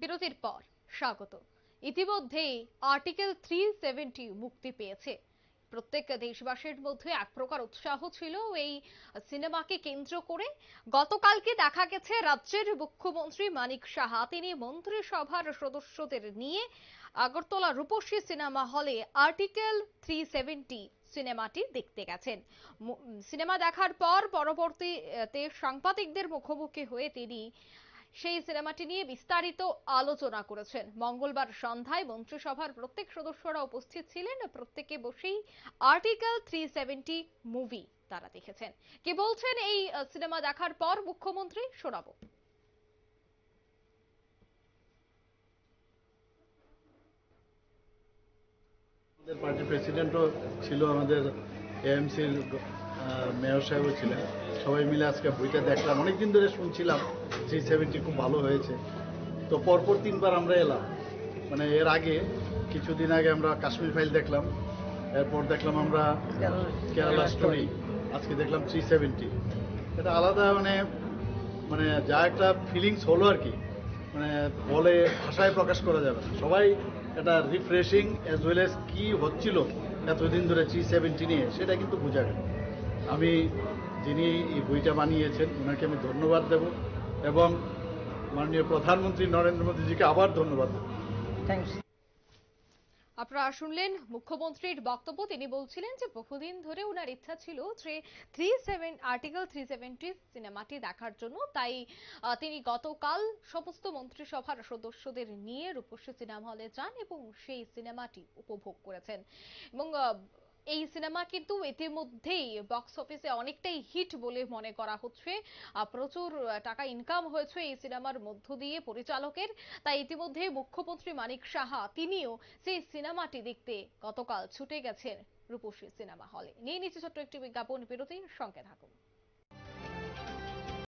বিরতির পর স্বাগত। ইতিমধ্যেই আর্টিকেল থ্রি সেভেন্টি মুক্তি পেয়েছে। প্রত্যেক দেশবাসীর মধ্যে এক প্রকার উৎসাহ ছিল এই সিনেমাকে কেন্দ্র করে। গতকালকে দেখা গেছে রাজ্যের মুখ্যমন্ত্রী মানিক সাহা। তিনি মন্ত্রিসভার সদস্যদের নিয়ে আগরতলা রূপসী সিনেমা হলে আর্টিকেল থ্রি সেভেন্টি সিনেমাটি দেখতে গেছেন। সিনেমা দেখার পর পরবর্তীতে সাংবাদিকদের মুখোমুখি হয়ে তিনি সেই সিনেমাটি নিয়ে বিস্তারিত আলোচনা করেছেন। মঙ্গলবার সন্ধ্যায় মন্ত্রিসভার প্রত্যেক সদস্যরা উপস্থিত ছিলেন। প্রত্যেকে বসেই আর্টিকেল থ্রি সেভেন্টি মুভি তারা দেখেছেন। কি বলছেন এই সিনেমা দেখার পর মুখ্যমন্ত্রী? শোনাবো। আমাদের পার্টির প্রেসিডেন্টও ছিল আমাদের এএমসির মেয়র সাহেবও ছিলেন। সবাই মিলে আজকে বইটা দেখলাম। অনেকদিন ধরে শুনছিলাম থ্রি সেভেন্টি খুব ভালো হয়েছে। তো পরপর তিনবার আমরা এলাম। মানে এর আগে, কিছুদিন আগে আমরা কাশ্মীর ফাইল দেখলাম। এরপর দেখলাম আমরা কেরালা স্টোরি, আজকে দেখলাম থ্রি সেভেন্টি। এটা আলাদা মানে মানে যা একটা ফিলিংস হলো আর কি। মানে বলে, ভাষায় প্রকাশ করা যাবে সবাই এটা রিফ্রেশিং অ্যাজ ওয়েল এস কি হচ্ছিল এতদিন ধরে থ্রি সেভেন্টি নিয়ে, সেটা কিন্তু বোঝা গেল। আমি যিনি এই বইটা বানিয়েছেন ওনাকে আমি ধন্যবাদ দেব এবং মাননীয় প্রধানমন্ত্রী নরেন্দ্র মোদীজিকে আবার ধন্যবাদ দেব। আপনারা শুনলেন মুখ্যমন্ত্রীর বক্তব্য। তিনি বলছিলেন যে, বহুদিন ধরে ওনার ইচ্ছা ছিল যে three seven article three seventy সিনেমাটি দেখার জন্য। তাই তিনি গতকাল সমস্ত মন্ত্রিসভার সদস্যদের নিয়ে রূপসী সিনেমা হলে যান এবং সেই সিনেমাটি উপভোগ করেছেন। এবং এই সিনেমা কিন্তু ইতিমধ্যেই বক্স অফিসে অনেকটাই হিট বলে মনে করা হচ্ছে। প্রচুর টাকা ইনকাম হয়েছে এই সিনেমার মধ্য দিয়ে পরিচালকের। তাই ইতিমধ্যে মুখ্যমন্ত্রী মানিক সাহা, তিনিও সেই সিনেমাটি দেখতে গতকাল ছুটে গেছেন রূপসী সিনেমা হলে। নিয়ে নিচ্ছে ছোট্ট একটি বিজ্ঞাপন, বিরতির সঙ্গে থাকুন।